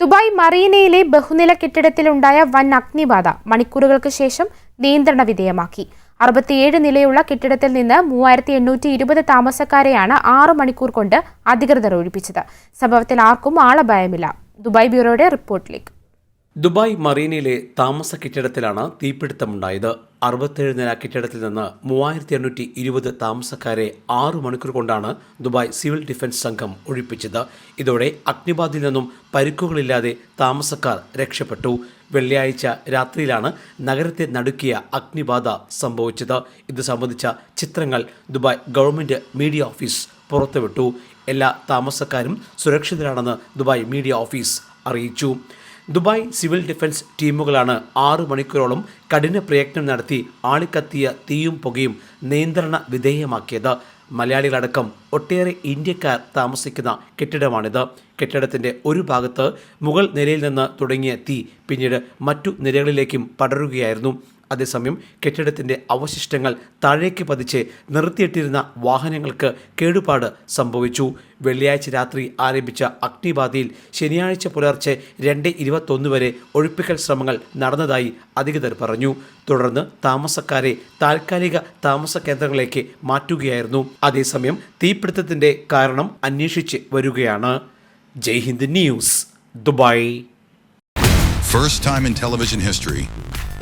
Dubai മറീനയിലെ ബഹുനില കെട്ടിടത്തിലുണ്ടായ വൻ അഗ്നിബാധ മണിക്കൂറുകൾക്ക് ശേഷം നിയന്ത്രണ വിധേയമാക്കി. അറുപത്തിയേഴ് നിലയുള്ള കെട്ടിടത്തിൽ നിന്ന് മൂവായിരത്തി എണ്ണൂറ്റി ഇരുപത് താമസക്കാരെയാണ് ആറ് മണിക്കൂർ കൊണ്ട് അധികൃതർ ഒഴിപ്പിച്ചത്. സംഭവത്തിൽ ആർക്കും ആളപായമില്ല. ദുബായ് ബ്യൂറോയുടെ റിപ്പോർട്ടിലേക്ക്. ദുബായ് മറീനയിലെ താമസ കെട്ടിടത്തിലാണ് തീപിടുത്തമുണ്ടായത്. അറുപത്തേഴ് നില കെട്ടിടത്തിൽ നിന്ന് മൂവായിരത്തി എണ്ണൂറ്റി ഇരുപത് താമസക്കാരെ ആറു മണിക്കൂർ കൊണ്ടാണ് ദുബായ് സിവിൽ ഡിഫൻസ് സംഘം ഒഴിപ്പിച്ചത്. ഇതോടെ അഗ്നിബാധിൽ നിന്നും പരിക്കുകളില്ലാതെ താമസക്കാർ രക്ഷപ്പെട്ടു. വെള്ളിയാഴ്ച രാത്രിയിലാണ് നഗരത്തെ നടുക്കിയ അഗ്നിബാധ സംഭവിച്ചത്. ഇത് സംബന്ധിച്ച ചിത്രങ്ങൾ ദുബായ് ഗവൺമെന്റ് മീഡിയ ഓഫീസ് പുറത്തുവിട്ടു. എല്ലാ താമസക്കാരും സുരക്ഷിതരാണെന്ന് ദുബായ് മീഡിയ ഓഫീസ് അറിയിച്ചു. ദുബായ് സിവിൽ ഡിഫൻസ് ടീമുകളാണ് ആറു മണിക്കൂറോളം കഠിന പ്രയത്നം നടത്തി ആളിക്കത്തിയ തീയും പുകയും നിയന്ത്രണ വിധേയമാക്കിയത്. മലയാളികളടക്കം ഒട്ടേറെ ഇന്ത്യക്കാർ താമസിക്കുന്ന കെട്ടിടമാണിത്. കെട്ടിടത്തിന്റെ ഒരു ഭാഗത്ത് മുകൾ നിലയിൽ നിന്ന് തുടങ്ങിയ തീ പിന്നീട് മറ്റു നിലകളിലേക്കും പടരുകയായിരുന്നു. അതേസമയം കെട്ടിടത്തിന്റെ അവശിഷ്ടങ്ങൾ താഴേക്ക് പതിച്ച് നിർത്തിയിട്ടിരുന്ന വാഹനങ്ങൾക്ക് കേടുപാട് സംഭവിച്ചു. വെള്ളിയാഴ്ച രാത്രി ആരംഭിച്ച അഗ്നിബാധയിൽ ശനിയാഴ്ച പുലർച്ചെ രണ്ട് ഇരുപത്തൊന്ന് വരെ ഒഴിപ്പിക്കൽ ശ്രമങ്ങൾ നടന്നതായി അധികൃതർ പറഞ്ഞു. തുടർന്ന് താമസക്കാരെ താൽക്കാലിക താമസ കേന്ദ്രങ്ങളിലേക്ക് മാറ്റുകയായിരുന്നു. അതേസമയം തീപിടുത്തത്തിന്റെ കാരണം അന്വേഷിച്ച് വരികയാണ്. Jai Hind news Dubai. First time in television history,